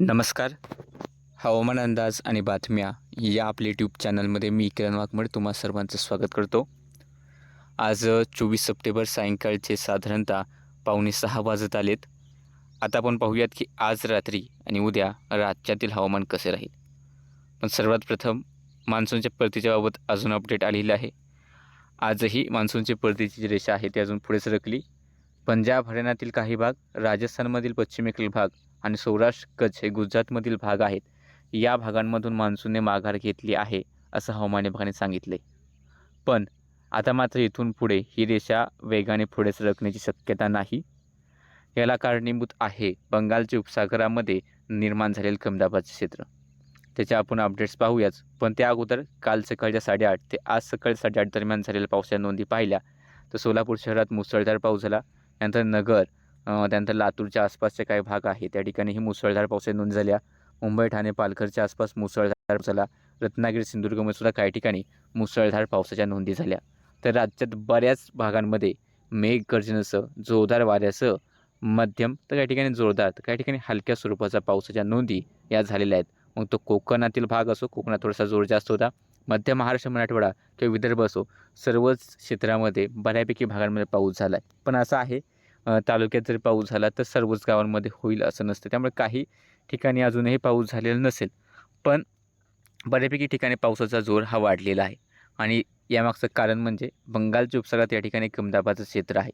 नमस्कार. हवामान अंदाज आणि बातम्या या आपल्या यूट्यूब चॅनलमध्ये मी किरण वाघमड तुम्हा सर्वांचं स्वागत करतो. आज चोवीस सप्टेंबर सायंकाळचे साधारणतः पावणे सहा वाजत आलेत. आता आपण पाहूयात की आज रात्री आणि उद्या राज्यातील हवामान कसे राहील. पण सर्वात प्रथम मान्सूनच्या परतीच्या बाबत अजून अपडेट आलेलं आहे. आजही मान्सूनची परतीची जी रेषा आहे ती अजून पुढे सरकली. पंजाब हरियाणातील काही भाग राजस्थानमधील पश्चिमेकडील भाग आणि सौराष्ट्र कच्छ हे गुजरातमधील भाग आहेत. या भागांमधून मान्सूनने माघार घेतली आहे असं हवामान विभागाने सांगितले. पण आता मात्र इथून पुढे ही रेषा वेगाने पुढे सरकण्याची शक्यता नाही. याला कारणीभूत आहे बंगालच्या उपसागरामध्ये निर्माण झालेलं कमी क्षेत्र. त्याचे आपण अपडेट्स पाहूयाच पण त्या अगोदर काल सकाळच्या साडेआठ ते आज सकाळी साडेआठ दरम्यान झालेल्या पावसाच्या नोंदी पाहिल्या तर सोलापूर शहरात मुसळधार पाऊस झाला त्यानंतर नगर त्यानंतर लातूरच्या आसपासचे काही भाग आहे त्या ठिकाणीही मुसळधार पावसाची नोंद झाल्या मुंबई ठाणे पालघरच्या आसपास मुसळधार झाला. रत्नागिरी सिंधुदुर्गमध्ये सुद्धा काही ठिकाणी मुसळधार पावसाच्या नोंदी झाल्या. तर राज्यात बऱ्याच भागांमध्ये मेघगर्जनेसह जोरदार वाऱ्यासह मध्यम तर काही ठिकाणी जोरदार तर काही ठिकाणी हलक्या स्वरूपाचा पावसाच्या नोंदी या झालेल्या आहेत. मग तो कोकणातील भाग असो कोकणात थोडासा जोर जास्त होता. मध्य महाराष्ट्र मराठवाडा किंवा विदर्भ असो सर्वच क्षेत्रामध्ये बऱ्यापैकी भागांमध्ये पाऊस झाला आहे पण असं आहे तालुक्यात जर पाऊस झाला तर सर्वच गावांमध्ये होईल असं नसतं. त्यामुळे काही ठिकाणी अजूनही पाऊस झालेला नसेल. पण बऱ्यापैकी ठिकाणी पावसाचा जोर हा वाढलेला आहे. आणि यामागचं कारण म्हणजे बंगालच्या उपसागरात या ठिकाणी कमी दाबाचं क्षेत्र आहे.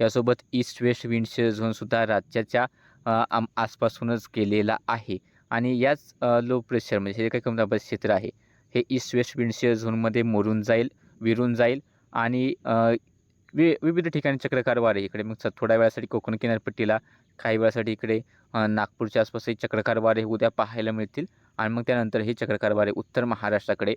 यासोबत ईस्ट वेस्ट विंडशे झोनसुद्धा राज्याच्या आम आसपासूनच गेलेला आहे. आणि याच लो प्रेशर म्हणजे हे जे काही कमी दाबाचं क्षेत्र आहे हे ईस्ट वेस्ट विंडशे झोनमध्ये मोरून जाईल विरून जाईल आणि वि विविध ठिकाणी चक्रकार वारे इकडे मग स- थोड्या वेळासाठी कोकण किनारपट्टीला काही वेळासाठी इकडे नागपूरच्या आसपासही चक्रकार वारे उद्या पाहायला मिळतील. आणि मग त्यानंतर हे चक्रकार वारे उत्तर महाराष्ट्राकडे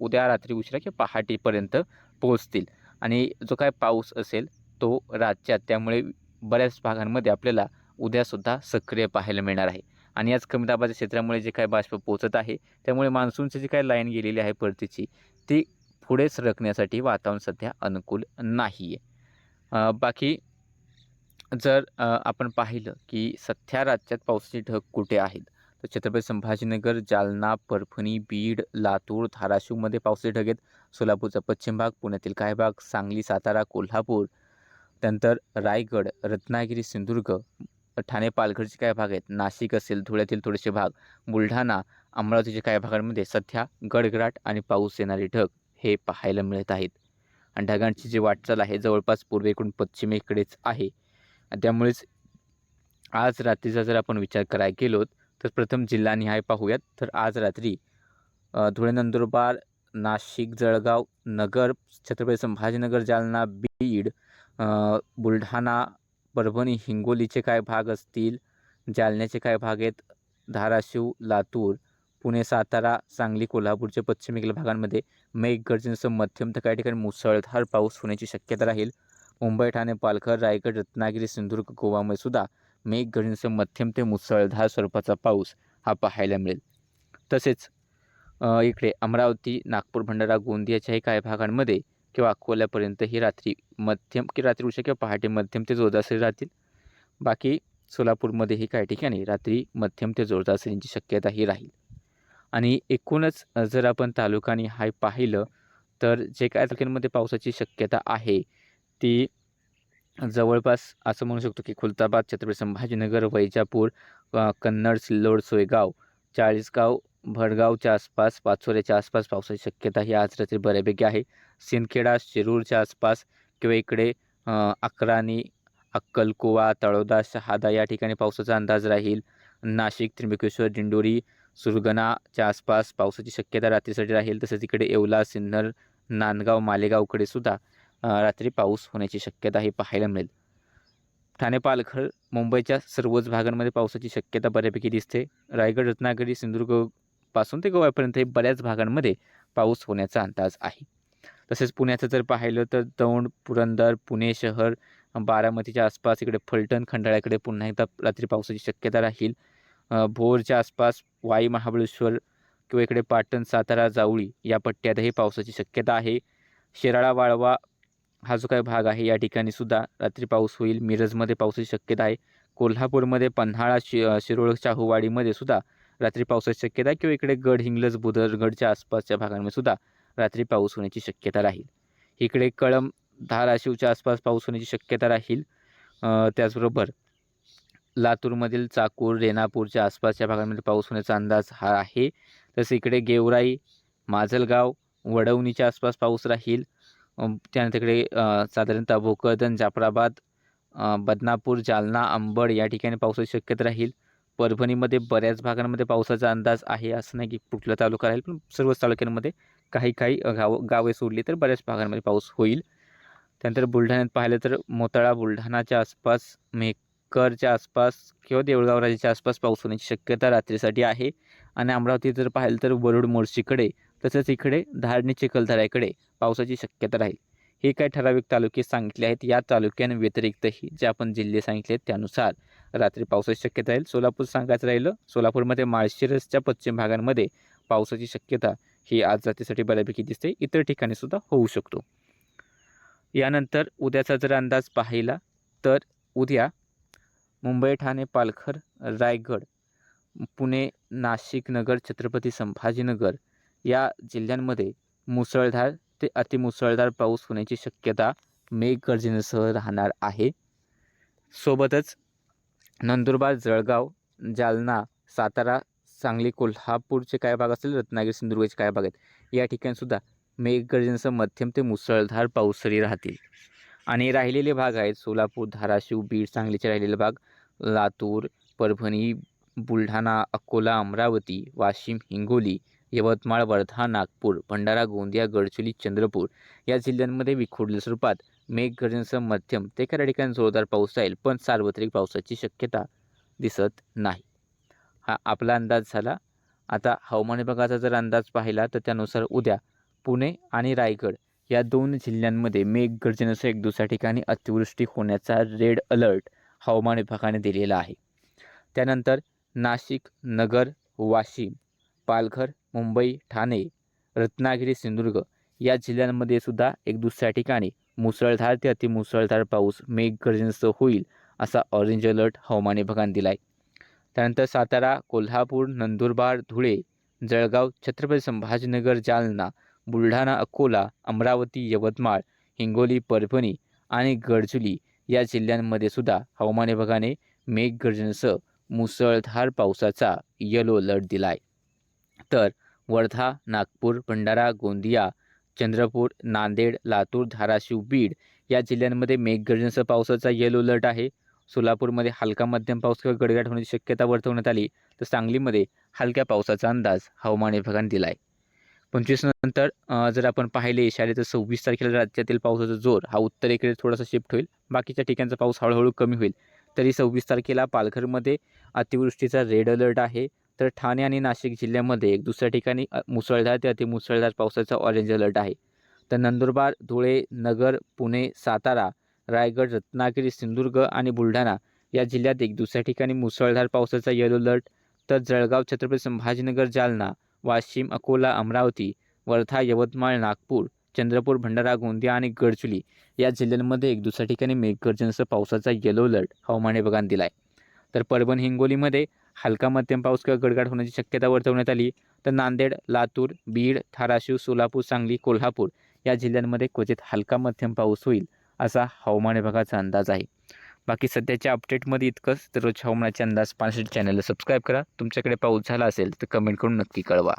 उद्या रात्री उशिरा किंवा पहाटेपर्यंत पोहोचतील. आणि जो काय पाऊस असेल तो राज्यात त्यामुळे बऱ्याच भागांमध्ये आपल्याला उद्यासुद्धा सक्रिय पाहायला मिळणार आहे. आणि याच कमी दाबाच्या क्षेत्रामुळे जे काय बाष्प पोचत आहे त्यामुळे मान्सूनची जी काय लाईन गेलेली आहे परतीची ती पुढे सरकण्यासाठी वातावरण सध्या अनुकूल नाही आहे बाकी जर आपण पाहिलं की सध्या राज्यात पावसाचे ढग कुठे आहेत? तर छत्रपती संभाजीनगर जालना परभणी बीड लातूर धाराशिवमध्ये पावसाचे ढग आहेत. सोलापूरचा पश्चिम भाग पुण्यातील काही भाग सांगली सातारा कोल्हापूर त्यानंतर रायगड रत्नागिरी सिंधुदुर्ग ठाणे पालघरचे काही भाग आहेत. नाशिक असेल धुळ्यातील थोडेसे भाग बुलढाणा अमरावतीच्या काही भागांमध्ये सध्या गडगडाट आणि पाऊस येणारे ढग. हे पाहायला मिळत आहेत. आणि ढगांची जी वाटचाल आहे जवळपास पूर्वेकडून पश्चिमेकडेच आहे. त्यामुळेच आज रात्रीचा जर आपण विचार करायला गेलो तर प्रथम जिल्हानिहाय पाहूयात. तर आज रात्री धुळे नंदुरबार नाशिक जळगाव नगर छत्रपती संभाजीनगर जालना बीड बुलढाणा परभणी हिंगोलीचे काय भाग असतील? जालन्याचे काय भाग आहेत? धाराशिव लातूर पुणे सातारा सांगली कोल्हापूरच्या पश्चिमेकडील भागांमध्ये मेघगर्जनेसह मध्यम तर काही ठिकाणी मुसळधार पाऊस होण्याची शक्यता राहील. मुंबई ठाणे पालघर रायगड रत्नागिरी सिंधुदुर्ग गोवामध्ये सुद्धा मेघगर्जनेसह मध्यम ते मुसळधार स्वरूपाचा पाऊस हा पाहायला मिळेल. तसेच इकडे अमरावती नागपूर भंडारा गोंदियाच्याही काही भागांमध्ये किंवा अकोल्यापर्यंत ही रात्री मध्यम की रात्री उशा किंवा पहाटे मध्यम ते जोरदार सरी राहतील. बाकी सोलापूरमध्येही काही ठिकाणी रात्री मध्यम ते जोरदार सरींची शक्यता ही राहील. आणि एकूणच जर आपण तालुकाने हाय पाहिलं तर जे काय तालुक्यांमध्ये पावसाची शक्यता आहे ती जवळपास असं म्हणू शकतो की खुलताबाद छत्रपती संभाजीनगर वैजापूर कन्नड सिल्लोड सोयगाव चाळीसगाव भडगावच्या आसपास पाचोऱ्याच्या आसपास पावसाची शक्यता ही आज रात्री बऱ्यापैकी आहे. सिंदखेडा शिरूरच्या आसपास किंवा इकडे अकरानी अकराणी अक्कलकोवा तळोदा शहादा या ठिकाणी पावसाचा अंदाज राहील. नाशिक त्र्यंबकेश्वर दिंडोरी सुरगणाच्या आसपास पावसाची शक्यता रात्रीसाठी राहील तसेच इकडे येवला सिन्नर नांदगाव मालेगावकडे सुद्धा रात्री पाऊस होण्याची शक्यता ही पाहायला मिळेल. ठाणे पालघर मुंबईच्या सर्वच भागांमध्ये पावसाची शक्यता बऱ्यापैकी दिसते. रायगड रत्नागिरी सिंधुदुर्गपासून ते गोव्यापर्यंत हे बऱ्याच भागांमध्ये पाऊस होण्याचा अंदाज आहे. तसेच पुण्याचं जर पाहिलं तर दौंड पुरंदर पुणे शहर बारामतीच्या आसपास इकडे फलटण खंडाळ्याकडे पुन्हा एकदा रात्री पावसाची शक्यता राहील. भोरच्या आसपास वाई महाबळेश्वर किंवा इकडे पाटण सातारा जावळी या पट्ट्यातही पावसाची शक्यता आहे. शिराळा वाळवा हा जो काही भाग आहे या ठिकाणी सुद्धा रात्री पाऊस होईल. मिरजमध्ये पावसाची शक्यता आहे. कोल्हापूरमध्ये पन्हाळा शि शिरोळ शाहूवाडीमध्ये सुद्धा रात्री पावसाची शक्यता आहे किंवा इकडे गड हिंग्लज बुदरगडच्या आसपासच्या भागांमध्ये सुद्धा रात्री पाऊस होण्याची शक्यता राहील. इकडे कळम धाराशिवच्या आसपास पाऊस होण्याची शक्यता राहील. त्याचबरोबर लातूरमधील चाकूर रेणापूरच्या आसपासच्या भागांमध्ये पाऊस होण्याचा अंदाज हा आहे. तसं इकडे गेवराई माजलगाव वडवणीच्या आसपास पाऊस राहील. त्यानंतर इकडे साधारणतः भोकरदन जाफराबाद बदनापूर जालना अंबड या ठिकाणी पावसाची शक्यता राहील. परभणीमध्ये बऱ्याच भागांमध्ये पावसाचा अंदाज आहे असं नाही की कुठला तालुका राहील पण सर्वच तालुक्यांमध्ये काही काही गाव गावे सोडली तर बऱ्याच भागांमध्ये पाऊस होईल. त्यानंतर बुलढाण्यात पाहिलं तर मोताळा बुलढाणाच्या आसपास मेघ करच्या आसपास किंवा देऊळगाव राजाच्या आसपास पाऊस होण्याची शक्यता रात्रीसाठी आहे. आणि अमरावती जर पाहिलं तर वरुड मोर्शीकडे तसंच इकडे धारणी चिखलदऱ्याकडे पावसाची शक्यता राहील. हे काही ठराविक तालुके सांगितले आहेत? या तालुक्यांव्यतिरिक्तही जे आपण जिल्हे सांगितले आहेत त्यानुसार रात्री पावसाची शक्यता राहील. सोलापूर सांगायचं राहिलं सोलापूरमध्ये माळशिरसच्या पश्चिम भागांमध्ये पावसाची शक्यता ही आज रात्रीसाठी बऱ्यापैकी दिसते. इतर ठिकाणी सुद्धा होऊ शकतो. यानंतर उद्याचा जर अंदाज पाहिला तर उद्या मुंबई ठाणे पालघर रायगड पुणे नाशिक नगर छत्रपती संभाजीनगर या जिल्ह्यांमध्ये मुसळधार ते अतिमुसळधार पाऊस होण्याची शक्यता मेघगर्जनेसह राहणार आहे. सोबतच नंदुरबार जळगाव जालना सातारा सांगली कोल्हापूरचे काय भाग असतील रत्नागिरी सिंधुदुर्गचे काय भाग आहेत या ठिकाणीसुद्धा मेघगर्जनेसह मध्यम ते मुसळधार पाऊसरी राहतील. आणि राहिलेले भाग आहेत सोलापूर धाराशिव बीड सांगलीचे राहिलेले भाग लातूर परभणी बुलढाणा अकोला अमरावती वाशिम हिंगोली यवतमाळ वर्धा नागपूर भंडारा गोंदिया गडचिरोली चंद्रपूर या जिल्ह्यांमध्ये विखुरलेल्या स्वरूपात मेघगर्जनेसह मध्यम ते काही ठिकाणी जोरदार पाऊस राहील पण सार्वत्रिक पावसाची शक्यता दिसत नाही. हा आपला अंदाज झाला. आता हवामान विभागाचा जर अंदाज पाहिला तर त्यानुसार उद्या पुणे आणि रायगड या दोन जिल्ह्यांमध्ये मेघगर्जनेसह एक दुसऱ्या ठिकाणी अतिवृष्टी होण्याचा रेड अलर्ट हवामान विभागाने दिलेला आहे. त्यानंतर नाशिक नगर वाशिम पालघर मुंबई ठाणे रत्नागिरी सिंधुदुर्ग या जिल्ह्यांमध्ये सुद्धा एक दुसऱ्या ठिकाणी मुसळधार ते अतिमुसळधार पाऊस मेघगर्जनेसह होईल असा ऑरेंज अलर्ट हवामान विभागाने दिला आहे त्यानंतर सातारा कोल्हापूर नंदुरबार धुळे जळगाव छत्रपती संभाजीनगर जालना बुलढाणा अकोला अमरावती यवतमाळ हिंगोली परभणी आणि गडचुली या जिल्ह्यांमध्ये सुद्धा हवामान विभागाने मेघगर्जनेसह मुसळधार पावसाचा येलो अलर्ट दिला आहे तर वर्धा नागपूर भंडारा गोंदिया चंद्रपूर नांदेड लातूर धाराशिव बीड या जिल्ह्यांमध्ये मेघगर्जनेसह पावसाचा येलो अलर्ट आहे. सोलापूरमध्ये हलका मध्यम पाऊस किंवा गडगडाट होण्याची शक्यता वर्तवण्यात आली तर सांगलीमध्ये हलक्या पावसाचा अंदाज हवामान विभागाने दिला आहे पंचवीस नंतर जर आपण पाहिले इशारे तर सव्वीस तारखेला राज्यातील पावसाचा जोर हा उत्तरेकडे थोडासा शिफ्ट होईल. बाकीच्या ठिकाणचा पाऊस हळूहळू कमी होईल. तरी सव्वीस तारखेला पालघरमध्ये अतिवृष्टीचा रेड अलर्ट आहे. तर ठाणे आणि नाशिक जिल्ह्यामध्ये एक दुसऱ्या ठिकाणी मुसळधार ते अतिमुसळधार पावसाचा ऑरेंज अलर्ट आहे. तर नंदुरबार धुळे नगर पुणे सातारा रायगड रत्नागिरी सिंधुदुर्ग आणि बुलढाणा या जिल्ह्यात एक दुसऱ्या ठिकाणी मुसळधार पावसाचा येलो अलर्ट तर जळगाव छत्रपती संभाजीनगर जालना वाशिम अकोला अमरावती वर्धा यवतमाळ नागपूर चंद्रपूर भंडारा गोंदिया आणि गडचुली या जिल्ह्यांमध्ये एक दुसऱ्या ठिकाणी मेघगर्जनेसह पावसाचा येलो अलर्ट हवामान विभागाने दिला आहे तर परभणी हिंगोलीमध्ये हलका मध्यम पाऊस किंवा गडगड होण्याची शक्यता वर्तवण्यात आली. तर नांदेड लातूर बीड धाराशिव सोलापूर सांगली कोल्हापूर या जिल्ह्यांमध्ये क्वचित हलका मध्यम पाऊस होईल असा हवामान विभागाचा अंदाज आहे. बाकी सध्याच्या अपडेटमध्ये इतकंच. तर रोज हवामानाचे अंदाज पाहण्यासाठी चॅनलला सबस्क्राईब करा. तुमच्याकडे पाऊस झाला असेल तर कमेंट करून नक्की कळवा.